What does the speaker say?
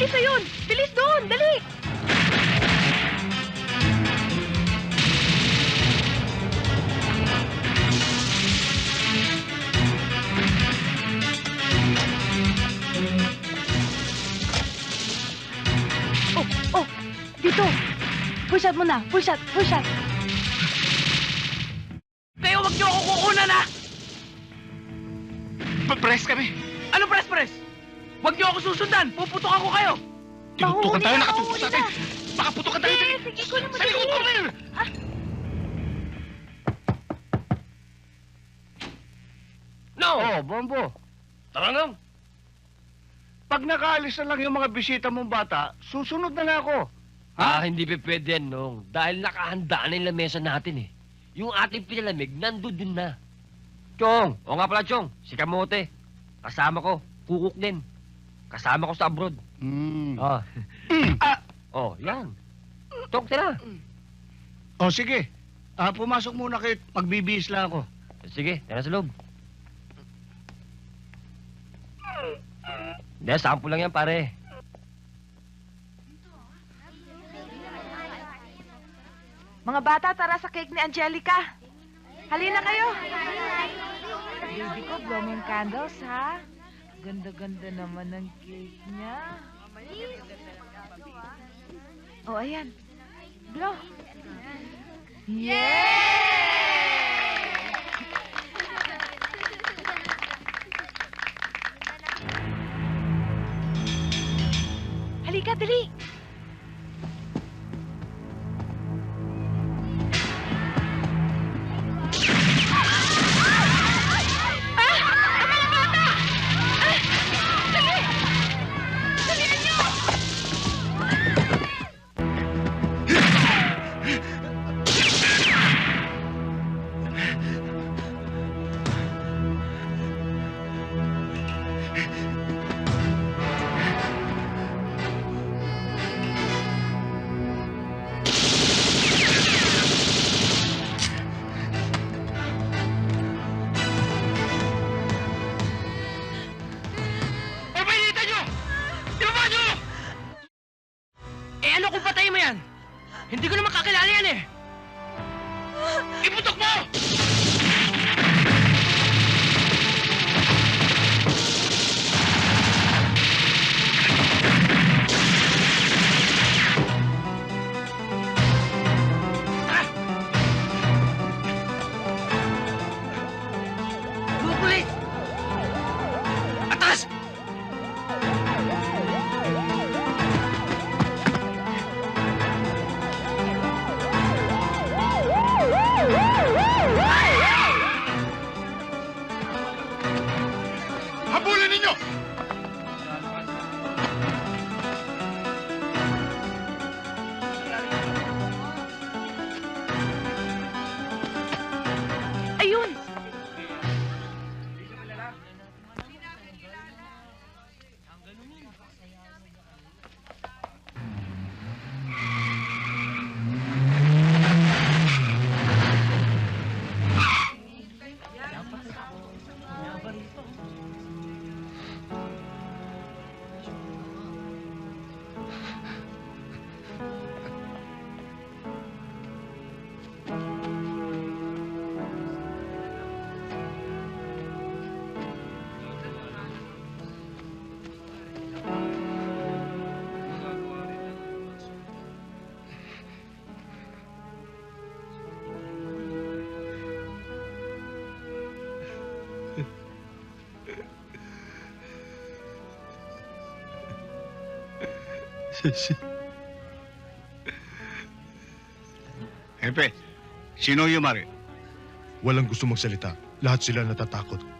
Bilis na! Bilis doon! Dali! Oh, oh! Dito! Push out mo na! Push out! Push out! Kayo, wag niyo ako kukunan, ha? Press kami. Ano press-press? Wag niyo ako susundan. Puputok ako kayo. Tinutukan tayo, na, nakatutok sa atin. na. Baka putukan tayo. Sige, sige, na Sa likod ko, madali. Mayor! No! Oh, Bombo. Tara lang. Pag nakaalis na lang yung mga bisita mong bata, susunod na lang ako. Ah, hindi pa pwede yan, Nong. Dahil nakahanda na yung lamesa natin eh. Yung ating pinalamig, nandun din na. Chong! O nga pala, Chong. Si Kamote. Kasama ko. Kukuk din. Kasama ko sa abroad. Hmm. Ah. ah. Oh, yan. Chong, tira. O sige, ah, pumasok muna kayo. Magbibihis lang ako. Sige, tira sa loob. Hindi, sample lang yan, pare. Mga bata, tara sa cake ni Angelica. Halina kayo. Baby ko, blooming candles, ha? Ganda-ganda naman ng cake niya. Oh, ayan. Blow. Yay! Halika, dali. Hindi ko naman kakilala yan eh. Iputok mo! Hepe, sino yung mari? Walang gusto magsalita. Lahat sila natatakot.